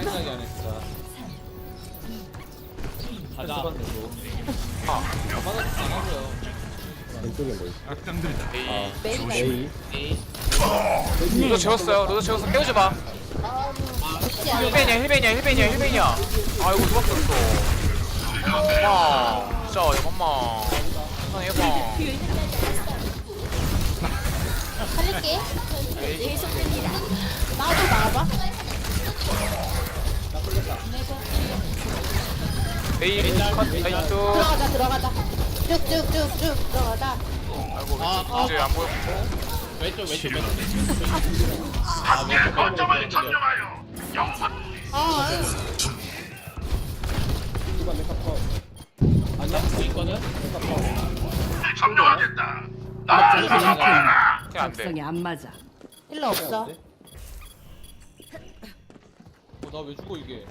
깔끔하게 안 했다. 가자. 한 내고. 아, 받아도 안 하고요. 왼쪽에 뭐 있어? 에이 메이가 A 에이, 로드 채웠어요 로드 채웠어 깨우지 마 죽지 않아. 힐벤이야 힐벤이야 힐벤이야 힐벤이야 아이고 누가 었어 엄마 진짜 이거 엄마 세상에 해봐 살릴게. 에이 나도 나와봐. 에이 컷 나이스 들어가자, 들어가자. 쭉쭉쭉쭉 들어가자. 아이고 아, 왼쪽 이제 안 보여 왼쪽 왼쪽 왼쪽. 아 왼쪽 거점을 점령하여. 아, 이거 메카 컷 아니야? 그 있거든. 그냥 안돼 적성이 안 맞아. 힐러 없어. 어, 나왜 죽어 이게?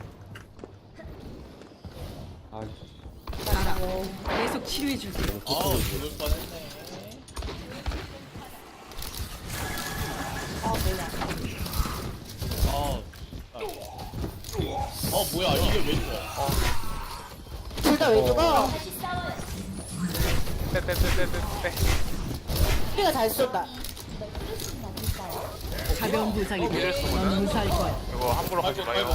아이씨. 계속 치료해 주세요. 아 죽을 뻔했네. 아. 아. 어 뭐야 이게 왜 죽어? 둘 다 왜 죽어? 빼빼빼빼빼 우리가 잘 쏜다. 가벼운 부상이다. 넌 무사할 거야. 이거 함부로 가지 마요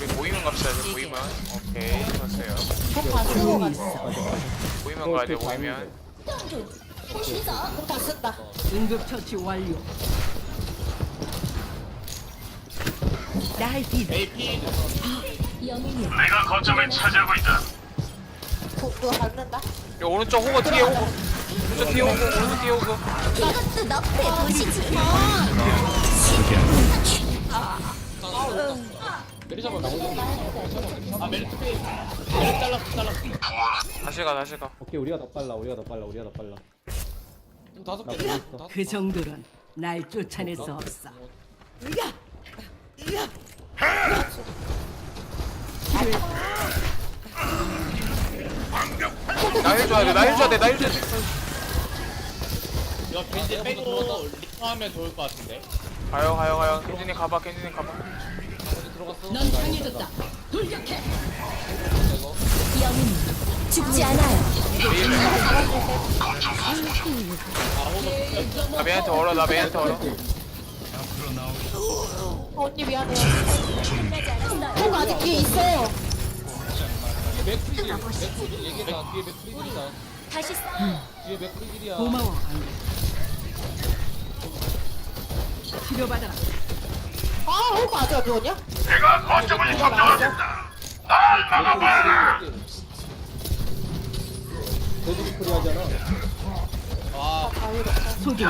우리 모이면 갑시다 이제 모이면 오케이 좋았어요 쓰고 갔어. 모이면 가야 돼 모이면 폭다 쓴다. 응급처치 완료. 날 뒤. AP 그, 그거 밟는다. 이거 오른쪽 호그 뒤에 호그 오른쪽 뒤에 호그 오른쪽 뒤에 호그 이것도 너프의 도시지. 메리 잡아 나오지. 아 멜트 페이. 멜트 잘랐어 잘랐어. 다시 가 다시 가 오케이 우리가 더 빨라 우리가 더 빨라 우리가 더 빨라 좀 다섯 나 개. 보고 있어. 다섯 그 정도는 날 쫓아낼 수 없어. 으야! 으야! 나 해줘야 돼나 해줘야 돼나 해줘야 돼 이거 벤지 빼고 리퍼하면 좋을 것 같은데. 가요 가요 가요 켄진이 가봐 켄진이 가봐 개 들어갔어. 넌 강해졌다. 돌격해. 죽지 않아요. 나 메한테 얼어 나 메한테 얼어 어, 언니 미안해. 형 아직 뒤에 있어요. 맥프리딜, 맥프리딜 얘기했다. 뒤에 맥프리딜이다. 다시 뒤에 맥프리딜이야. 고마워. 안 돼. 치료받아라. 아, 형 아직 누웠냐? 돼지기 소리 하잖아 와 소중.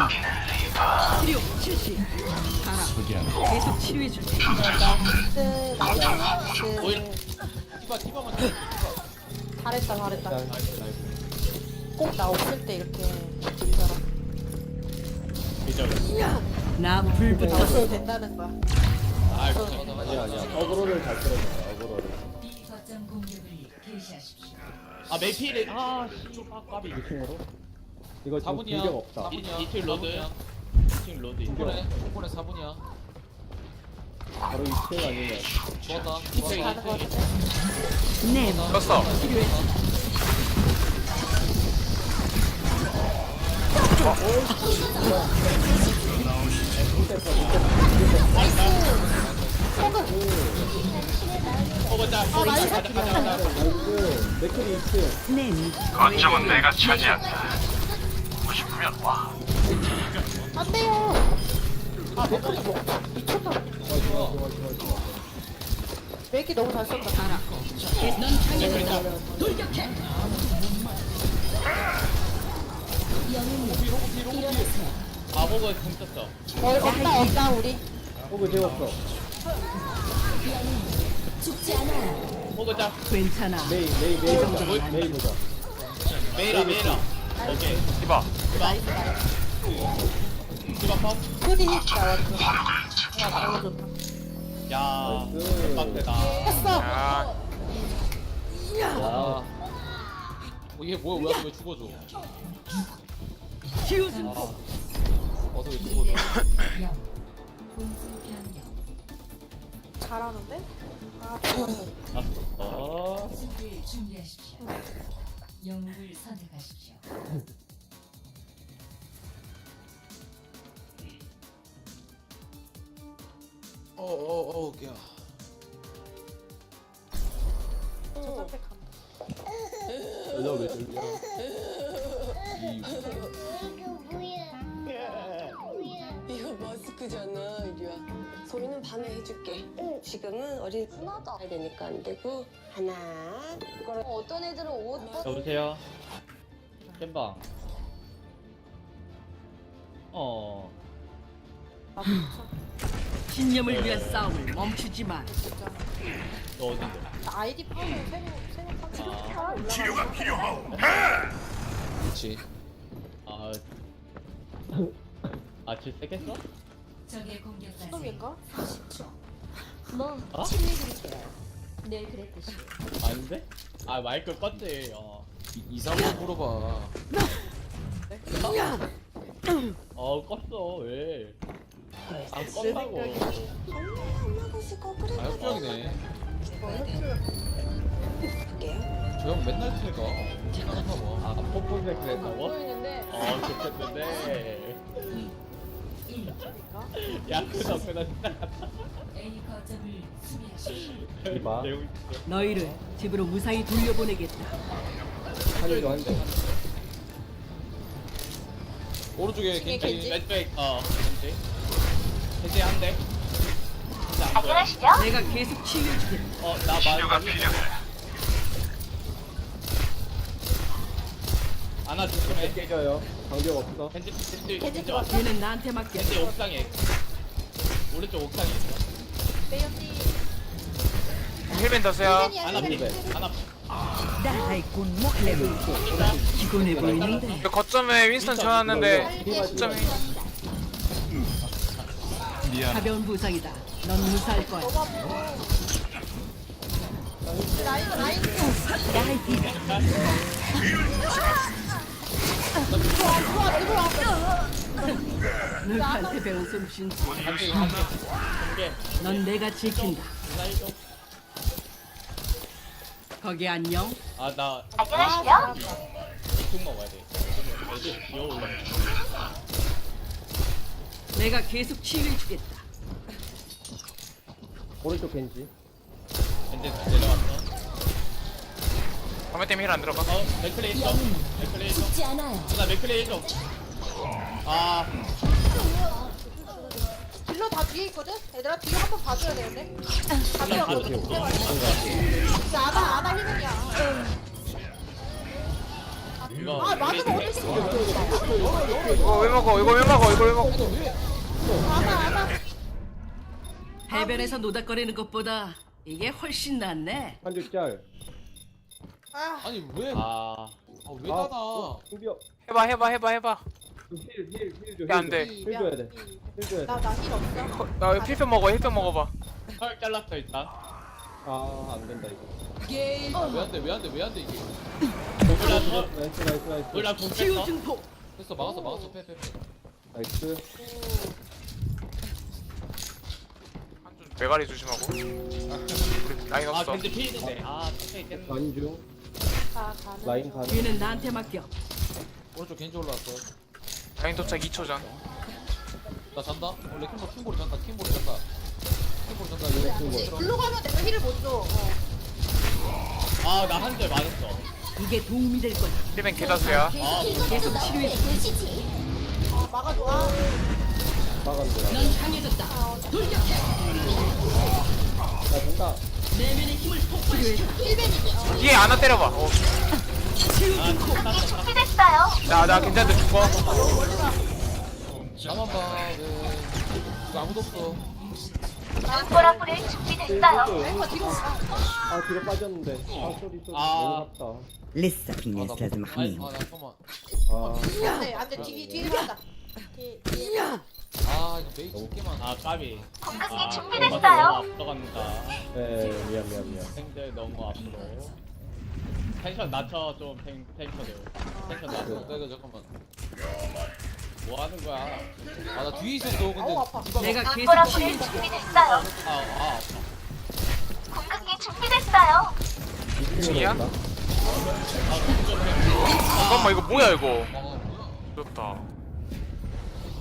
치료 실시. 가라. 계속 치료해 줄게. 그, 나이스. 오일. 티바, 티바만 쳐. 잘했다, 잘했다. 꼭 나 없을 때 이렇게 들더라. 기절. 나 불붙어. 없어도 된다는 거야. 아 아니야 어그로를 잘 어그로를 아 메필이 아 씨, 아 까비. 2층으로 이거 지금 4분이야. 공격 없다 이- 4분이야. 이틀 로드. 지금 로드. 이번에, 이번에 4분이야. 바로 2층 아니면 좋았다. 이층, 좋았다. 가는 거 같은데? 네. 떴어. 아, 가자 가자. 나이스 맥클이 2층 네. 안 돼요. 아, 미쳤다. 맥이 너무 잘 강해졌다. 아 호그 공 떴어. 어, 없다, 없다, 우리. 호그 재웠어 호그 자. 괜찮아. 메이 메이 메이 보자 메이 보자 메이라 메이라. 오케이. 이봐 나이스, 나이스. 디바 팝. 크리 나왔어. 아, 너무 좋다. 야. 나이스. 빡세다. 했어. 야야 어, 이게 뭐야, 왜, 왜 죽어줘? 치유승. 왜 죽어줘? 잘하는데? 아, 어 준비 준비하십시오. 영웅을 선택하십시오. 어어어 야저 선택한다. 여자 왜 졸려? 이거 머스크잖아, 이리와. 소리는 밤에 해줄게. 지금은 어린 하나도 해야 되니까 안 되고 하나. 이거를 어떤 애들은 옷 여보세요 땜방 어. 신념을 위한 싸움을 멈추지 마. 진짜. 너 어딘데 나 아이디 파워 새로 새로 파워 아. 올라가. 그렇지 아 아질 세겠어? 적의 공격까지 수업인가? 30초. 뭐 어? 치료해드릴게요. 늘 그랬듯이. 아닌데? 아 마이크 껐지 어. 이상한 물어봐 어 껐어 왜? 안 내 껐다고 생각이 쓰고 그래. 아 협정이네 할게요. 저 형 맨날 틀까 아 뽀뽀색 안 그랬다고? 보이는데. 어 좋겠는데 1. 야 A 거점을 수비하십시오. 이봐. 너희를 집으로 무사히 돌려보내겠다. 한이도 한 대. 오른쪽에 겐지. 겐지 왼쪽 어 겐지 겐지 한 대 겐지 안 보여 내가 계속 치유해주겠다. 어나 말이 안아 조심해 깨져요. 방벽 없어. 겐지 겐지 겐지 겐지 왔어 얘는 나한테 맡겨. 겐지 옥상에 오른쪽 옥상에 있어 빼였지. 힐벤 더세요. 피곤해 보이는데. 그 거점에 윈스턴 지어놨는데 거점이 가벼운 부상이다. 넌 무사할 거야. 라인 라인. 너한테 배운 한개 넌 내가 지킨다. 거기 안녕. 아나 아, 이쪽 먹어야 돼 애들 귀여워 내가 계속 치유해 주겠다. 오른쪽 겐지. 겐지 내려왔어 밤에 때문에 힐 안 들어가. 어 맥클레이 있어 맥클레이 있어 죽지 않아요. 나 맥클레이 해줘 아 딜러 다 뒤에 있거든? 얘들아 뒤에 한 번 봐줘야 되는데. 다 뒤에. 제발. 진짜 아나 아나. 이거 아 맞으면 어쩔 수 없어. 이거 왜 먹어? 이거 왜 먹어? 이거 왜 먹어? 아나 아나. 해변에서 노닥거리는 것보다 이게 훨씬 낫네. 한줄 짤. 아 아니 왜아왜 아 닫아 방벽. 해봐 해봐 해봐 해봐. 힐, 힐, 힐 줘. 야, 안 돼. 힐 줘야 돼. 힐 줘야 돼. 나나힐 없어. 나 이거 먹어. 힐펜 먹어봐. 털 잘랐어 일단 아, 안 된다, 이거. 아, 왜안 돼 왜 안 돼 왜 안 돼 이게 몰라 나이스, 나이스, 나이스. 몰라 공 치유 뺐어 증폭. 됐어 막았어 막았어 빼빼빼 나이스. 메가리 조심하고. 우리 라인 아 없어. 겐지 피했는데 아 진짜 겠네 관중. 다 가는. 라인 가는. 얘는 나한테 맡겨. 오른쪽 겐지 올라왔어 라인 도착 2초 전. 나 잔다 원래 킹볼 킹볼이 잔다 킹볼이 잔다 킹볼이 잔다 이거 킹볼 글로 가면 내가 힐을 못 줘. 어. 아 나 한대 맞았어 이게 도움이 될 거야. 힐펜 개다수야. 아 계속 치유해줘. 아 막아줘. 아. 막았는데. 넌 강해졌다. 돌격해. 나 된다. 내면의 힘을 폭발해줘. 힐벤이지. 어. 뒤에 하나 때려봐. 어. 치유 증폭. 나, 나 괜찮은데 죽어. 나만 봐왜 이거 아무도 없어 랭커 뒤로 가. 아, 뒤로 빠졌는데. 아, 쏘리, 쏘리. 아. 너무 갔다. لسه في 아, ناس 나 لازم 아니, احميهم 아, 나 잠깐만 아, 안돼 안돼 뒤 뒤에 간다. 아 이거 메이 많아 아 까비 공격이 아, 준비됐어요. 너무 앞서간다 네, 미안, 미안, 미안. 탱들 너무 앞으로 텐션 낮춰 좀 탱, 탱커들 텐션 나 낮춰 이거 잠깐만 뭐 하는 거야 아 나 뒤에 있었어 근데. 디바가 내가 계속 치유해줘. 준비됐어요. 아 아 아파 이층이야? 있다. 잠깐만 이거 뭐야 이거 어, 좋다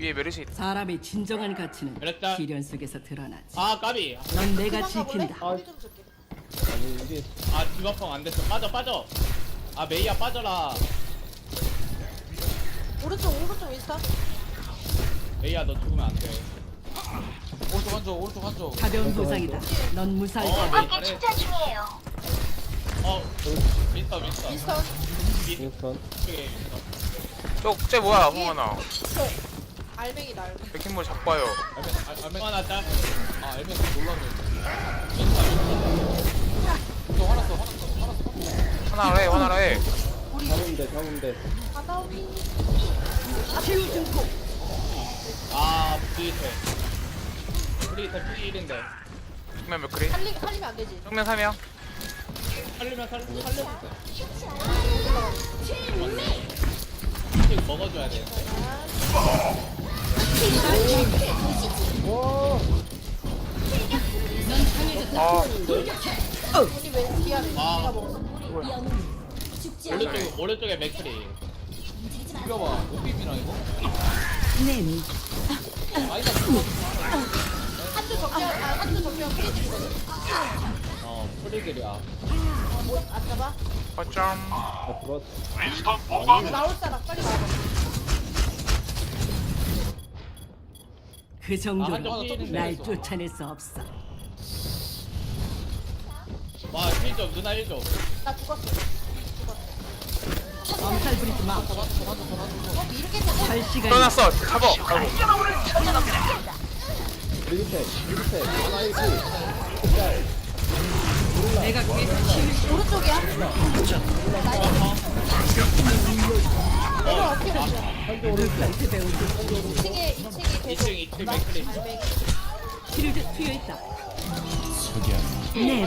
위에 메르시 있다 사람의 진정한 가치는 그랬다. 시련 속에서 드러나지. 아 까비. 넌 내가 지킨다. 아, 좀 줄게. 아니 이게 아 디바펑 안 됐어. 빠져 빠져. 아 메이야 빠져라. 오른쪽 오른쪽 인스타. 메이야 너 죽으면 안 돼. 오른쪽 한쪽 오른쪽 한쪽 가벼운 보상이다. 넌 무사할 어 거야. 메이 잘해. 어 민서 민서. 인스타. 이쪽에 민서. 저쟤 뭐야 홍하나 알맹이 날. 백킹볼 잡아요 알면 알- 알면 하나 짤. 아 알면 놀라면 저 화났어 화났어 화났어 하나라 해 하나라 해 잡으면 돼, 잡으면 돼. 하나오기. 아 프리테. 프리테 P1인데. 정면 몇 그리 살리 살리면 안 되지. 정면 3명 살리면 살 살려. 씩 먹어줘야 돼. 먹었어. 오른쪽 오른쪽에 맥크리. 비벼봐 못 비비나 이거? 네. 아니다 한두 정면 아 한두 프리즈거든. 어 프리들이야. 뭐안 잡아? 어쩜 아, 들어왔어. 나올 사람 빨리 나와. 그 아, 정도는 한쪽 P1인데. 날 쫓아낼 수 없어. 와 1점 누나 1점. 나 죽었어. 엄살 부리지 마. 이렇게 되면 할 시간이 떠났어 잡어 아이고 리밑에, 리밑에. 하나 이기. 내가 괜히 오른쪽이야? 내가 어떻게 됐어? 누구한테 배우고 2층에 2층에 계속 2층 2층 맥크리. 필드 튀어 있다. 네,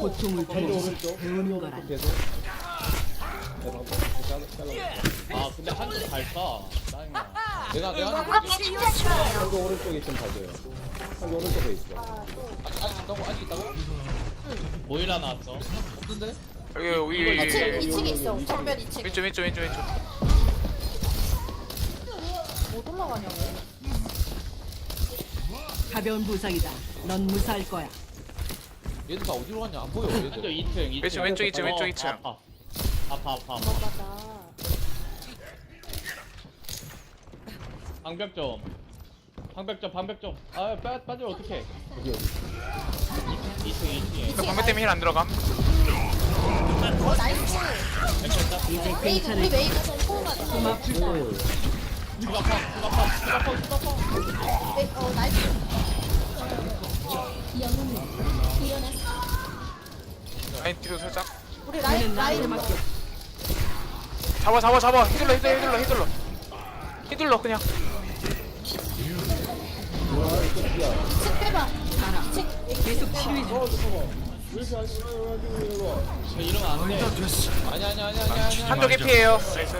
고통을. 배우는 잘라. 아 근데 한쪽 잘 써. 짜증나. 내가 내가 한쪽 오른쪽에 좀 봐줘요. 한쪽 오른쪽에 있어. 아직 있다고 아직 있다고? 모이라 나왔어. 없는데? 여기 위에 위에 2층 위에 2층에 있어. 정면 2층. 왼쪽 왼쪽 왼쪽 왼쪽 못 올라가냐고. 가벼운 부상이다. 넌 무사할 거야. 얘들 다 어디로 갔냐 안 보여 얘들 2층 2층. 왼쪽 왼쪽 2층 왼쪽 2층 아파. 아파 아파. 아파. 맞아. 방벽 좀. 방벽 좀 방벽 좀. 아 빠, 빠지면 어떡해. 여기, 여기. 2층 2층에. 방패 때문에 힐 안 들어감 어 나이스. 이제 메이 우리 괜찮을 메이가 좀 소음하다. 좀 아플 거야. 네. 주바펑 주바펑 주바펑 주바펑. 메이 어 나이스. 라인 뒤로 살짝 우리 라인 라인. 잡아 잡아 잡아 휘둘러 휘둘러 휘둘러 휘둘러 휘둘러 그냥. 층 빼봐. 알아. 층 계속 치료해 줘. 왜 이렇게 안 이거 일로 와. 저 이러면 안 돼. 아니 아니 아니 아니 아니 한쪽 개피에요 나이스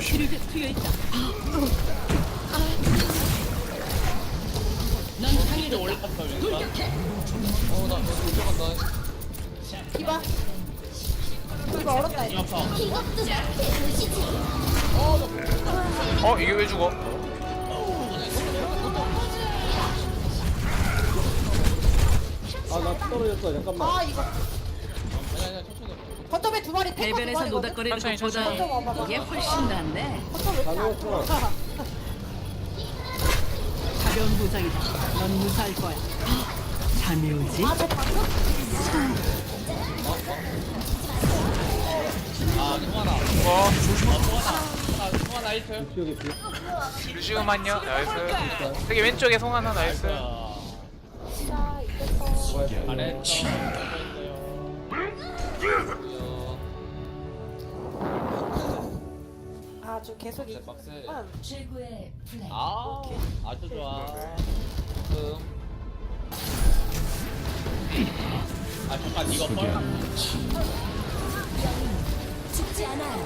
필드 튀어 있다. 넌 이제 상해졌다. 올랐어 왼쪽. 어나 여기 들어간다 디바. 이거 얼었다 이거. 주바펑. 어 이게 왜 죽어 아, 나 떨어졌어. 잠깐만. 아 이거 아니 아니 천천히 버텀에 두 마리 탱커 두 대변에서 마리거든. 노닥거리는 천천히, 천천히. 이게 훨씬 낫네. 버텀 왜 이렇게 안 다녀왔어. 들어가? 가벼운 부상이다. 넌 무사할 거야. 잠이 오지? 아 저 방금 아 송하나. 어아 송하나. 송하나 1층. 여기 뒤. 루시우만요 나이스 여기 왼쪽에 송 하나 나이스 아, 자 이거 잘했어. 아주 계속 이 박스. 만 최고의 플레이. 아, 아주 좋아. 음. 아 잠깐 이거 뻘. 죽지 않아.